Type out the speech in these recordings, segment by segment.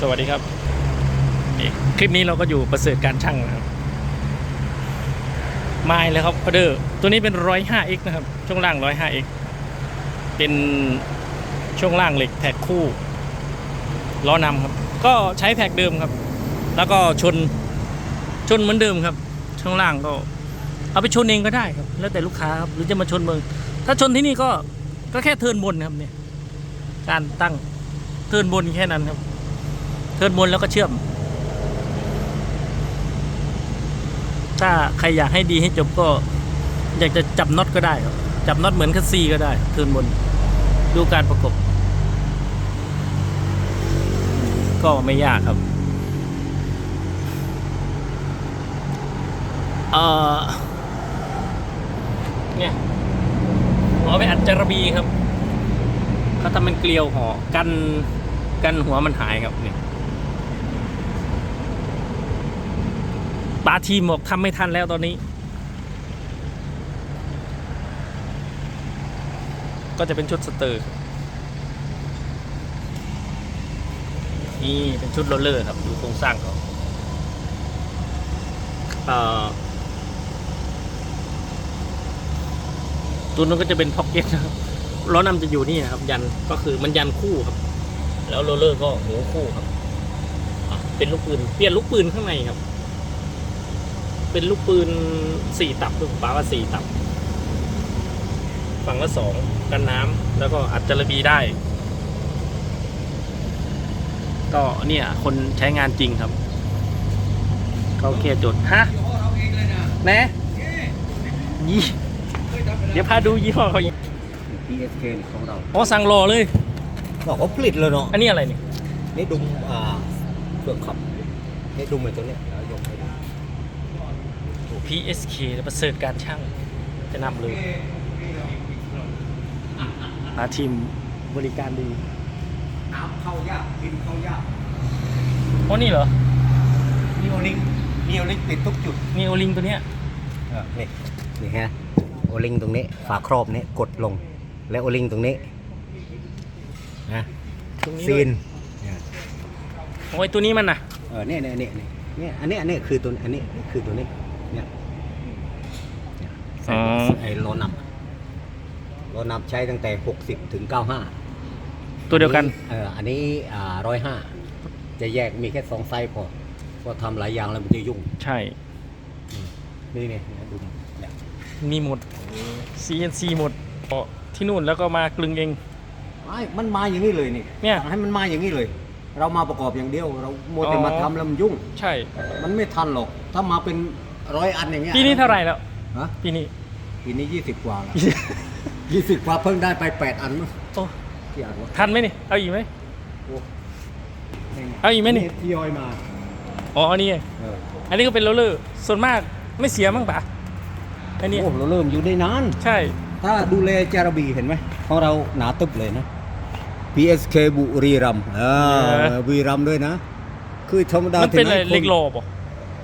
สวัสดีครับนี่คลิปนี้เราก็อยู่ประเสริฐการช่างนะครับไม้เลยครับพอเดอร์ตัวนี้เป็น 105x นะครับ ช่วงล่าง 105x เป็นช่วงล่างเหล็กแท็กคู่ล้อนำครับ ก็ใช้แท็กเดิมครับ แล้วก็ชนชนเหมือนเดิมครับ ช่วงล่างก็ เอาไปชนเองก็ได้ครับ แล้วแต่ลูกค้าครับหรือจะมาชนเมือง ถ้าชนที่นี่ก็ก็แค่เทินบนครับเนี่ยการตั้งเทินบนแค่นั้นครับ เทิร์นบนแล้วก็เชื่อม ถ้าใครอยากให้ดีให้จบก็ อยากจะจับน็อตก็ได้ครับจับน็อตเหมือนคัสซีก็ได้ เทิร์นบนดูการประกบ ก็ไม่ยากครับเอ่อเนี่ยหัวไปอัดจารบีครับเขาทำเป็นเกลียวห่อกันกันหัวมันหายครับเนี่ย ปาทีมบอกทำไม่ทันแล้วตอนนี้ ก็จะเป็นชุดสเตอร์ นี่เป็นชุดโรลเลอร์ครับดูโครงสร้างเขาเอ่อตัวนั้นก็จะเป็นพ็อกเก็ตนะครับล้อนำจะอยู่นี่นะครับ ยันก็คือมันยันคู่ครับ แล้วโรลเลอร์ก็หูคู่ครับเป็นลูกปืนเปลี่ยนลูกปืนข้างในครับ เป็นลูกปืนสี่ตับคือผมป้าว่าสี่ตับ ฝั่งละสองกันน้ำแล้วก็อัดจารบีได้ ก็เนี่ย คนใช้งานจริงครับ เขาแค่จดฮะแนะยี่เดี๋ยวพาดูยี่ห้อเขาอีก PSK ของเราอ๋อสั่งรอเลยบอกเขาผลิตเลยเนาะอันนี้อะไรเนี่ยนี่ดุมอ่าเครื่องขับนี่ดุมไอ้ตัวเนี้ยแล้วยกให้ดูโอ้ PSK แล้วประเสริฐการช่างจะนำเลยอาทีมบริการดีน้ำเข้ายากกินเข้ายากอ๋อนี่เหรอนิโอลิงนิโอลิงติดทุกจุดนี่โอลิงตัวเนี้ยนี่นี่ฮะโอลิงตรงนี้ฝาครอบนี้กดลง แล้วโอลิงตรงนี้นะตรงนี้ซีด้วยนโอ้ยตัวนี้มันน่ะเออเนี่ยเนี่ยเนี่ยเนี่ยเนี่ยอันนี้อันนี้คือตัวอันนี้คือตัวนี้ เนี่ยเนี่ยใส่อ๋อ ไอ้โลนับโลนับใช้ตั้งแต่ 60 ถึง 95ตัวเดียวกัน เอออันนี้อ่าร้อยห้าจะแยกมีแค่สองไซส์พอเพอทำหลายอย่างแล้วมันจะยุ่ง ใช่ นี่นี่ดูเนี่ยมีหมด CNC หมดอ๋อที่นู่นแล้วก็มากลึงเอง ไอ้มันมาอย่างนี้เลยนี่เนี่ยให้มันมาอย่างนี้เลย เรามาประกอบอย่างเดียว เราโมวแต่อ๋อ มาทำแล้วมันยุ่ง ใช่ มันไม่ทันหรอก ถ้ามาเป็น ร้อยอันอย่างเงี้ยปีนี้เท่าไหร่แล้วฮะปีนี้ปีนี้ยี่สิบกว่าแล้วยี่สิบกว่าเพิ่งได้ไปแปดอันมั้งโอ้กี่อันวะทันไหมนี่เอาอีกไหมโอ้นี่เอาอีกไหมนี่ทยอยมาอ๋ออันนี้ไงเอออันนี้ก็เป็นโรลเลอร์ส่วนมากไม่เสียมั้งปะอันนี้โอ้เราเริ่มอยู่ได้นานใช่ ถ้าดูแลจารบีเห็นไหมของเราหนาตึบเลยนะ PSK บุรีรัมย์อ่าบุรีรัมย์ด้วยนะ คือธรรมดามันเป็นอะไรที่ไหเล็กโลบอะ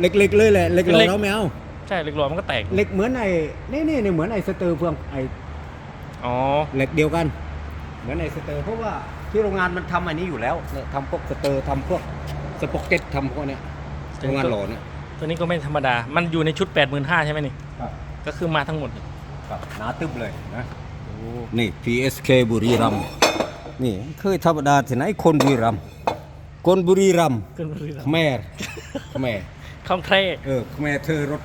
เล็กๆเลยแหละเล็กเป็นๆเล็กเราไม่เอาใช่เล็กโลมันก็แตกเล็กเหมือนไอ้นี่นี่นี่เหมือนไอ้สเตอร์เฟืองไอ้อ๋อเหล็กเดียวกัน เหมือนไอ้สเตอร์เพราะว่าที่โรงงานมันทำอันนี้อยู่แล้วเนี่ยทำพวกสเตอร์ทำพวกสป็อกเก็ตทำพวกเนี้ยโรงงานหล่อเนี่ยตัวนี้ก็ไม่ธรรมดา มันอยู่ในชุด85,000ใช่ไหมนี่ครับก็คือมาทั้งหมดครับหนาตึบเลยนะนี่ PSK บุรีรัมย์นี่เคยธรรมดาที่ไหนคนบุรีรัมย์คนบุรีรัมย์ขึ้นมาเรื่อยแม่แม่ๆ คล่องแคล่เออแม่เธอรถ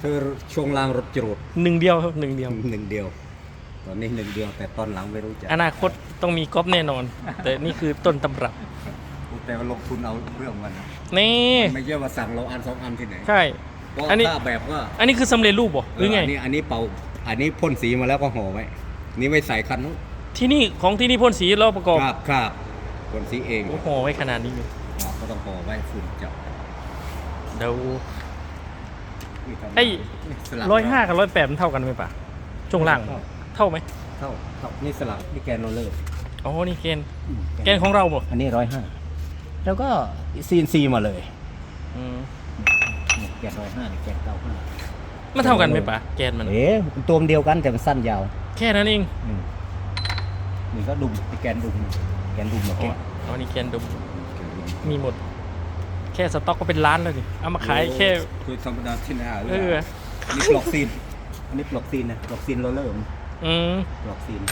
เธอช่วงล่างรถจรวดหนึ่งเดียวครับหนึ่งเดียว หนึ่งเดียว ตอนนี้หนึ่งเดียวแต่ตอนหลังไม่รู้จักอนาคตต้องมีก๊อปแน่นอน แต่นี่คือต้นตำรับ แต่ว่าลงทุนเอาเรื่องมันนะนี่ ไม่ใช่ว่าสั่งเราอันสองอันที่ไหนใช่ เพราะอันนี้ ถ้าแบบก็อันนี้คือสำเร็จรูปบ่หรือไงนนี้อันนี้เป่าอันนี้พ่นสีมาแล้วก็ห่อไว้นี่ไว้ใส่คันนู้นที่นี่ของที่นี่พ่นสีเราประกอบครับครับพ่นสีเองโอ้โหไว้ขนาดนี้เลย อ่าก็ต้องห่อไว้ฝุ่นจับ เดี๋ยวนี่ทำไอ้นี่สลักร้อยห้ากับร้อยแปดมันเท่ากันไหมปะช่วงล่างเท่าเท่าไหมเท่าเท่านี่สลักนี่แกนโรลเลอร์อ๋อนี่เกณฑ์เกณฑ์ของเราบ่อันนี้ร้อยห้าแล้วก็ซีนซีมาเลยอืมนี่แกนร้อยห้านี่แกนเก้าห้ามันเท่ากันไหมปะเกณฑ์มันเอ๊ะมันตัวมันเดียวกันแต่มันสั้นยาว แค่นั้นเองอืมนี่ก็ดุมนี่แกนดุมแกนดุมมาอ๋อแกนอ๋อนี่เกณฑ์ดุมแกนดุมมีหมด แค่สต็อกก็เป็นล้านแล้วดิเอามาขายแค่คือธรรมดาที่ไหนอะเอออันนี้ปลอกซีน อันนี้ปลอกซีนนะปลอกซีนโรลเลอร์มันอืมปลอกซีน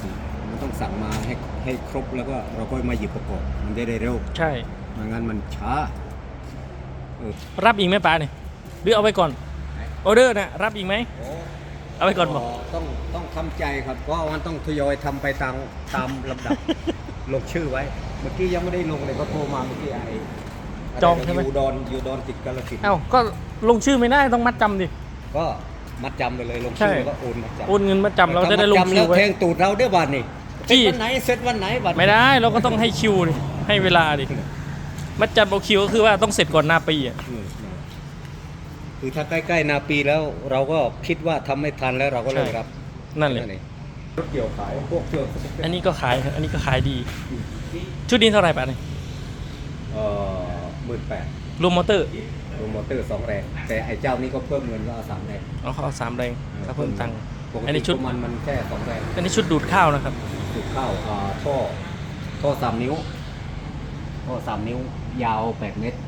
ซีนมันต้องสั่งมาให้ให้ครบแล้วก็เราก็มาหยิบประกอบมันจะได้เร็วใช่ ไม่งั้นมันช้าเออรับอีกไหมป้าเนี่ยหรือเอาไว้ก่อนออเดอร์นะรับอีกไหมเอาไว้ก่อนบอกต้องต้องทำใจครับเพราะว่ามันต้องทยอยทำไปตามตามลำดับ ลงชื่อไว้ เมื่อกี้ยังไม่ได้ลงเลยเขาโทรมาเมื่อกี้ไอ้ะรจองใช่ไหมอยู่ดอนอยู่ดอนติดกาลสินธุ์เอ้าก็ลงชื่อไม่ได้ต้องมัดจำดิ ก็มัดจำไปเลยลงใช่ชื่อแล้วก็โอนมัดจำโอนเงินมัดจำเราจะได้ลงถ้ามัคิวแล้วไว้ แทงตูดเราเด้อบัตรนี่จี้เสร็จวันไหนเสร็จวันไหนบัตรไม่ได้เราก็ต้องให้คิวดิให้เวลาดิมัดจำเอาคิวก็คือว่าต้องเสร็จก่อนหน้าปีอะ อืมคือถ้าใกล้ๆนาปีแล้วเราก็คิดว่าทำไม่ทันแล้วเราก็เลิกรับนั่นเลยเอง รถเกี่ยวขายพวกเกี่ยวอันนี้ก็ขายครับอันนี้ก็ขายดี ชุดนี้เท่าไหร่ป้าเนี่ยเอ่อหมื่นแปดรวมมอเตอร์รวมมอเตอร์สองแรง แต่ไอ้เจ้านี้ก็เพิ่มเงินก็เอาสามแรงเอาเขาเอาสามแรงถ้าเพิ่มตังค์ ปกอันตินี้ชุด มันมันแค่สองแรงอันนี้ชุดดูดข้าวนะครับจุดเข้าอ่าท่อท่อสามนิ้วท่อสามนิ้วยาวแปดเมตร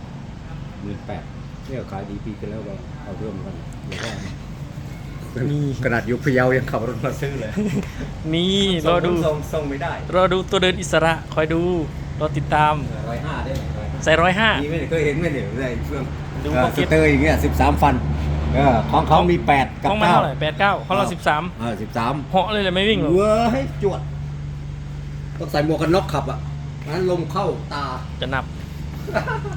หมื่นแปดเนี่ยขายดีปีกันแล้วก็เอาเพิ่มกันหรือว่า มีขนาดอยู่พะเยายังขับรถมาซื้อเลยนี่รอดูส่งส่งไม่ได้รอดูตัวเดินอิสระคอยดูรอติดตามร้อยห้าได้ไหมใส่ร้อยห้านี่ไม่เคยเห็นไหมเนี่ยได้เฟื่องดูเออพ็อกสเก็ตเตอร์อย่างเงี้ยสิบสามฟันเออของเขามีแปดกับของมันเก้าเท่าไหร่แปดเก้าของเราสิบสามเออสิบสามเหาะเลยเลยไม่วิ่งหรอกเว้ยจวดต้องใส่หมวกกันน็อกขับอะนั้นลมเข้าตาจะนับ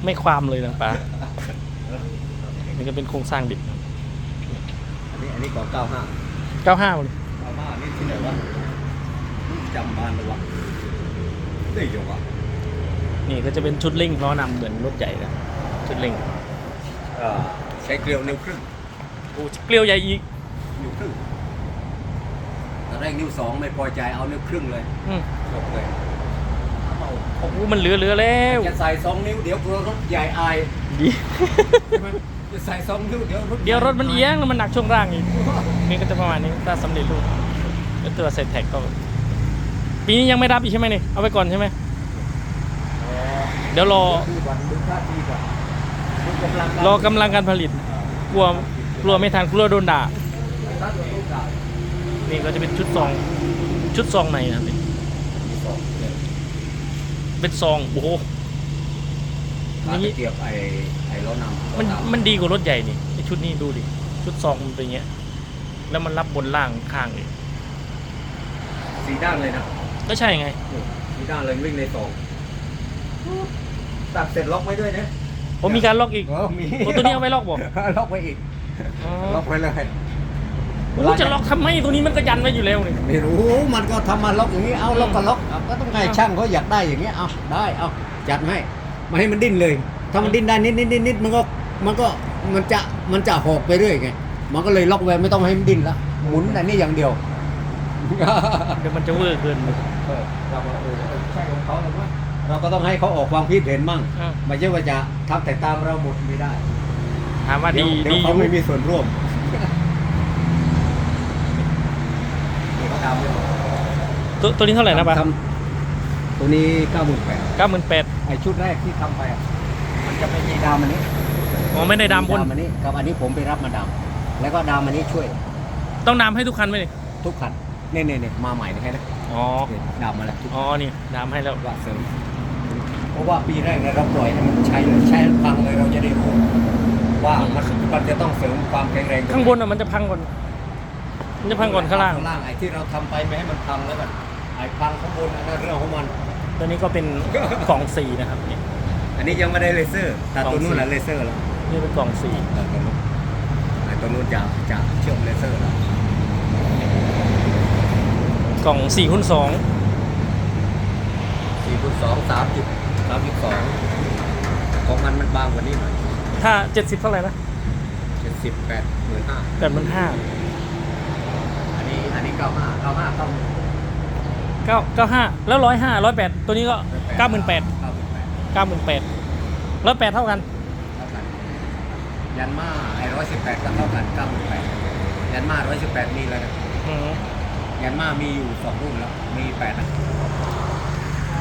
ไม่ความเลยนะป้านี่ก็เป็นโครงสร้างดิบอั นนี้อันนี้ก่อนเก้าห้าเก้าห้าเลยเก้าห้านี่ที่ไหนวะจำบ้านเลยวะได้ยกอะนี่ก็จะเป็นชุดเร่งล้อนำเหมือนรถใหญ่นะชุดเร่งเออใช้เกลียวนิ้วครึ่งโอ้เกลียวใหญ่อีกนิ้วครึ่งตอนแรกนิ้วสองไม่พอใจเอานิ้วครึ่งเลยอืมจบเลยเอาโอ้โหมันเหลือเหลือแล้วจะใส่สองนิ้วเดี๋ยวกลัวรถใหญ่อายดีใช่ไหม จะใส่สองนิ้วเดี๋ยวรถเดี๋ยวรถมันเอียงแล้วมันหนักช่วงล่างอีก นี่ก็จะประมาณนี้ถ้าสำเร็จรูปแล้วตัวใส่แท็กก็ ปีนี้ยังไม่รับอีกใช่ไหมนี่ เอาไปก่อนใช่ไหม เดี๋ยวรอ ดูก่อนดูท่าทีก่อนดูกำลังรอกำลังการผลิต กลัว กลัวไม่ทันกลัวโดนด่า ถ้าตัวลูกด่านี่ก็จะเป็นชุดซอง ชุดซองในนะครับนี่มีสองเนี่ยเป็นซอง โอ้โห ขาตะเกียบไอ้ไอ้ล้อนำมันล้อนำมันดีกว่ารถใหญ่นี่ไอชุดนี้ดูดิชุดซองมันเป็นอย่างเงี้ย แล้วมันรับบนล่างข้างอีกสีด้านเลยนะก็ใช่ไงสีด้านเลยวิ่งในตรงตัดเสร็จล็อกไว้ด้วยนะผมมีการล็อกอีกเออมีโอ้ตัวนี้เอาไว้ล็อกบอกล็อกไว้อีกอ๋อล็อกไว้เลยโอ้จะล็อกทำไมตัวนี้มันก็ยันไว้อยู่แล้วนี่ไม่รู้มันก็ทำมาล็อกอย่างนี้เอาล็อกก็ล็อกเอาก็ต้องให้ช่างเขาอยากได้อย่างเงี้ยเอาได้เอาจัดให้ ไม่ให้มันดิ้นเลย ถ้ามันดิ้นได้นิดนิดนิดนิดมันก็มันก็มันจะมันจะหอกไปเรื่อยไงมันก็เลยล็อกไว้ไม่ต้องให้มันดิ้นละหมุนแต่นี่อย่างเดียวเดี๋ยวมันจะเวอร์เกินเออเราก็เออเออใช่ของเขาหรือว่าเราก็ต้องให้เขาออกความคิดเห็นมั่งอ้าวไม่ใช่ว่าจะทำแต่ตามเราหมดไม่ได้ถามว่าดีเดี๋ยวดีเดี๋ยวเขาอยู่ไม่มีส่วนร่วมนี่เขาทำเลยตัวตัวนี้เท่าไหร่นะป้าทำ ตัวนี้เก้าหมื่นแปดเก้าหมื่นแปดไอชุดแรกที่ทำไปอะมันจะไม่มีดามอันนี้อ๋อไม่ได้ดามบนอันนี้กับอันนี้ผมไปรับมาดาม แล้วก็ดามอันนี้ช่วยต้องดามให้ทุกคันไหมนี่ทุกคันเนี่ยเนี่ยเนี่ยมาใหม่นะแค่นั้นอ๋อเนี่ยดามมาแล้วทุกอ๋อนี่ดามให้แล้วว่าเสริมเพราะว่าปีแรกเนี่ยเราปล่อยให้มันใช้เลยใช้ให้พังเลยเราจะได้รู้ว่ามันมันจะต้องเสริมความแข็งแรงข้างบนอะมันจะพังก่อนมันจะพังก่อนข้างล่างข้างล่างไอ้ที่เราทำไปไม่ให้มันพังแล้วกันไอ้พังข้างบนอันนั้นเรื่องของมัน ตัวนี้ก็เป็นกล่องสีนะครับนี่ อันนี้ยังไม่ได้เลเซอร์แต่ตัวนู้นแหละเลเซอร์แล้วนี่เป็นกล่องสีเออตัวนู้นไอ้ตัวนู้นจะจะเชื่อมเลเซอร์แล้วกล่องสี่คูณสองสี่คูณสองสามจุดสามจุดสองของมันมันบางกว่านี้หน่อย ถ้าเจ็ดสิบเท่าไหร่นะเจ็ดสิบแปดหมื่นห้าแปดหมื่นห้าอันนี้อันนี้เก้าห้าเก้าห้าต้อง เก้าเก้าห้าแล้วร้อยห้าร้อยแปดตัวนี้ก็เก้าหมื่นแปดเก้าหมื่นแปดร้อยแปดเท่ากันยันมาไอร้อยสิบแปดก็เท่ากันเก้าหมื่นแปดยันมาร้อยสิบแปดมีอล้วนะอืยันมามีอยู่สองรุ่นแล้วมีแปด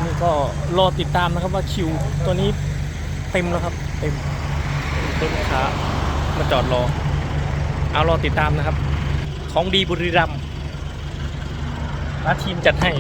นี่ก็รอติดตามนะครับว่าคิวตัวนี้เต็มแล้วครับ เต็มเต็มลูกามาจอดรอ เอารอติดตามนะครับ ของดีบุรีรัมย์ มาทีมจัดให้